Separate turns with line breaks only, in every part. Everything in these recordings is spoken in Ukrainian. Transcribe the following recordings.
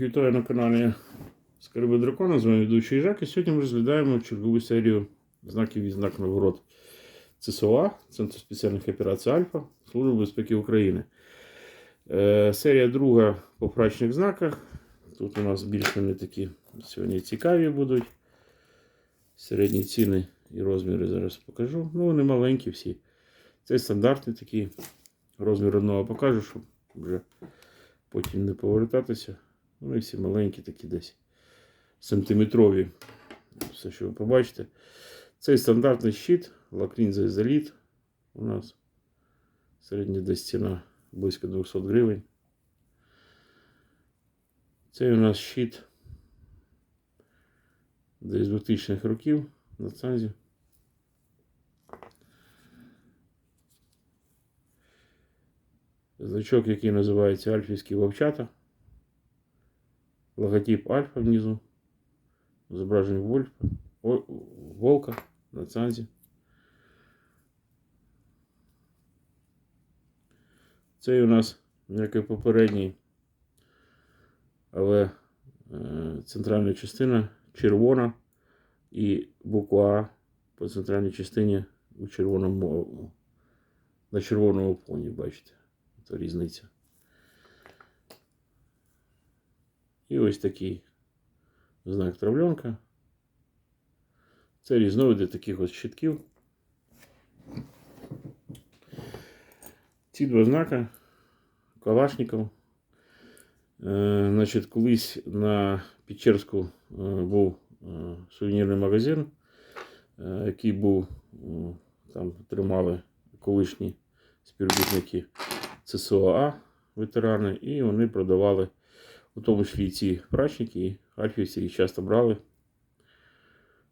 Всіх вітаю на каналі Скарби Дракона. З вами ведучий Жак. І сьогодні ми розглядаємо чергову серію знаків і знак нагород ЦСОА, Центр спеціальних операцій Альфа, Служби безпеки України. Е, серія друга по прачних знаках. Тут у нас більш вони такі сьогодні цікаві будуть. Середні ціни і розміри зараз покажу. Ну, вони маленькі всі. Це стандартні такі. Розмір одного покажу, щоб вже потім не повертатися. Вони всі маленькі такі десь сантиметрові. Все, що ви побачите. Цей стандартний щит, лакрінза ізоліт. У нас середня десь ціна близько 200 гривень. Цей у нас щит десь 2000-х років на цанзі. Значок, який називається Альфівські вовчата. Логотип Альфа внизу. Зображення вольфа, волка на цанзі. Цей у нас, як і попередній, але е, центральна частина червона і буква А по центральній частині у червоному, на червоному фоні, бачите. Це різниця. І ось такий знак травленка. Це різновиди таких от щитків. Ці два знака Калашников. Е, значить, колись на Печерську е, був е, сувенірний магазин, е, який був, е, там тримали колишні співробітники ЦСОА ветерани, і вони продавали у тому числі ці прачники, альфівці їх часто брали,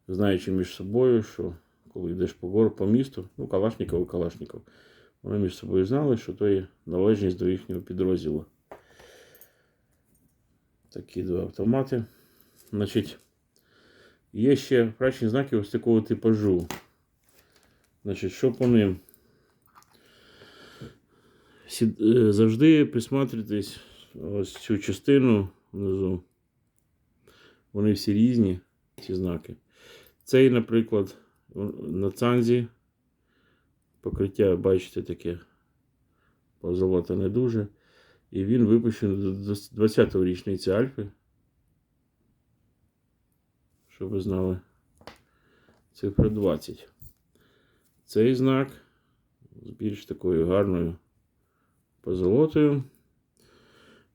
знаючи між собою, що коли йдеш по гору, по місту, ну, Калашников і Калашников, вони між собою знали, що то є належність до їхнього підрозділу. Такі два автомати. Значить, є ще прачні знаки ось такого типажу. Значить, що по ним? Е, Завжди присматрюйтесь ось цю частину внизу. Вони всі різні, ці знаки. Цей, наприклад, на цанзі покриття, бачите, таке позолота не дуже. І він випущений до 20-го річниці Альфи. Щоб ви знали. Цифра 20. Цей знак з більш такою гарною позолотою.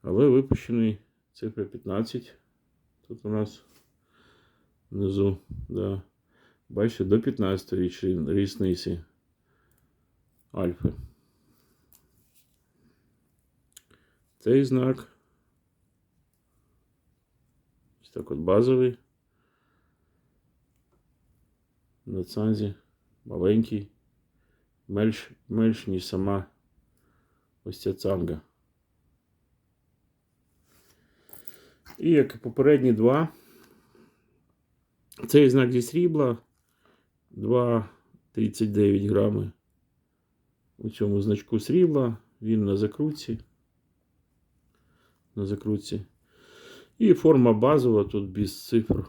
Але випущений цифра 15. Тут у нас внизу, да. Бачите, до 15 річни- річниці Альфи. Цей знак. Ось так от базовий. На цанзі. Маленький. Менш, менш ніж сама ось ця цанга. І як і попередні два. Цей знак зі срібла 2,39 грами. У цьому значку срібла. Він на закрутці. На закрутці. І форма базова тут без цифр.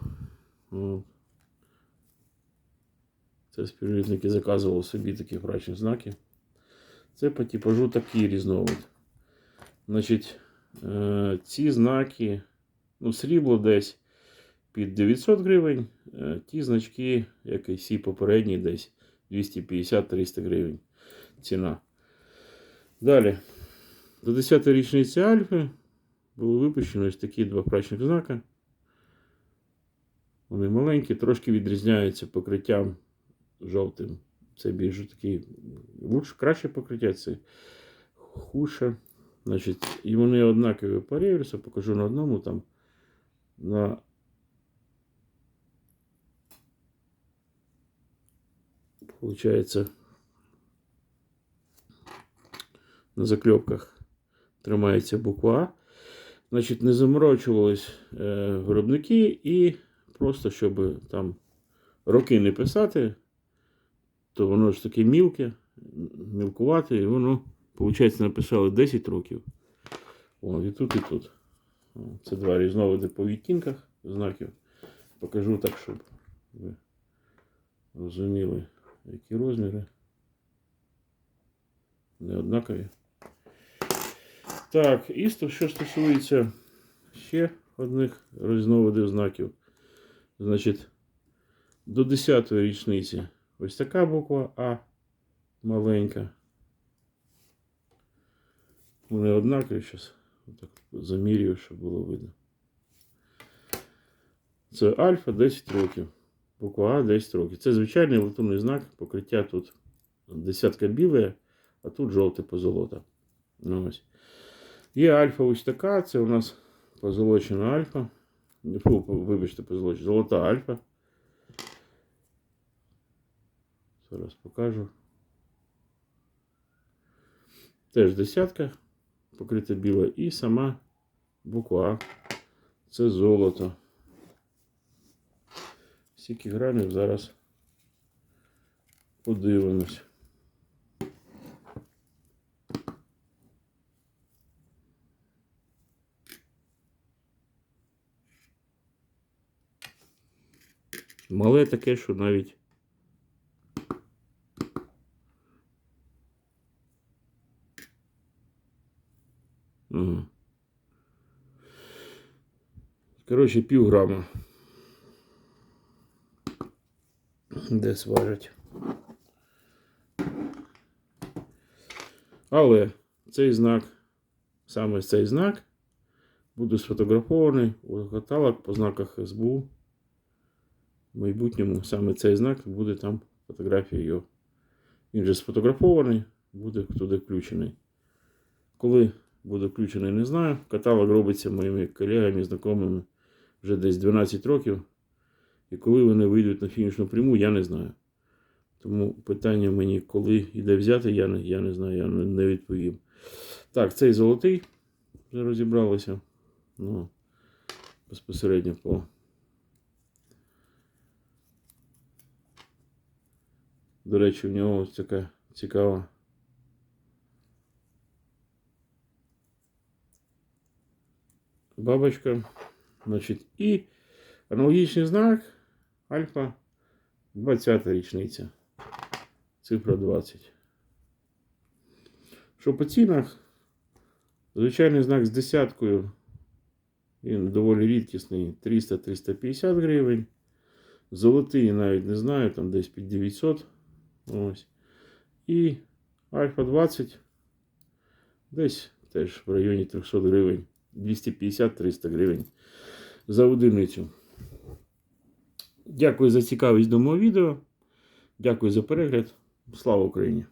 Це співробітники заказували собі такі прачні знаки. Це по типажу такий різновид. Значить, е, ці знаки, ну, срібло десь під 900 гривень, е, ті значки, як і всі попередні, десь 250-300 гривень ціна. Далі, до 10 річниці Альфи було випущено ось такі два прачних знака. Вони маленькі, трошки відрізняються покриттям жовтим. Це більш такий лучше, краще покриття, це хуже. Значить, і вони однакові по реверсу, покажу на одному там. На Получається, на закльопках тримається буква. Значить, не заморочувались е, виробники і просто, щоб там роки не писати, то воно ж таке мілке, мілкувате, і воно, виходить, написали 10 років. О, і тут, і тут. Це два різновиди по відтінках знаків. Покажу так, щоб ви розуміли, які розміри. Не однакові. Так, і що стосується ще одних різновидів знаків. Значить, до 10-ї річниці ось така буква А маленька. Вони однакові зараз. Так замірюю, щоб було видно. Це альфа 10 років. Буква А 10 років. Це звичайний електронний знак. Покриття тут десятка біле, а тут жовте позолота. Ну, ось. Є альфа ось така, це у нас позолочена альфа. Фу, вибачте, позолочена, золота альфа. Зараз покажу. Теж десятка, покрита біла, і сама буква. Це золото. Скільки грамів зараз подивимось. Мале таке, що навіть Коротше, пів грама. Десь важить. Але цей знак, саме цей знак, буде сфотографований у каталог по знаках СБУ. В майбутньому саме цей знак буде там фотографія його. Він же сфотографований, буде туди включений. Коли буде включений, не знаю. Каталог робиться моїми колегами, знайомими вже десь 12 років. І коли вони вийдуть на фінішну пряму, я не знаю. Тому питання мені, коли і де взяти, я не, я не знаю, я не, відповім. Так, цей золотий вже розібралися. Ну, безпосередньо по. До речі, в нього ось така цікава. Бабочка. Значить, і аналогічний знак Альфа 20 річниця. Цифра 20. Що по цінах? Звичайний знак з десяткою. Він доволі рідкісний. 300-350 гривень. Золотий навіть не знаю, там десь під 900. Ось. І Альфа 20. Десь теж в районі 300 гривень. 250-300 гривень за одиницю. Дякую за цікавість до мого відео. Дякую за перегляд. Слава Україні!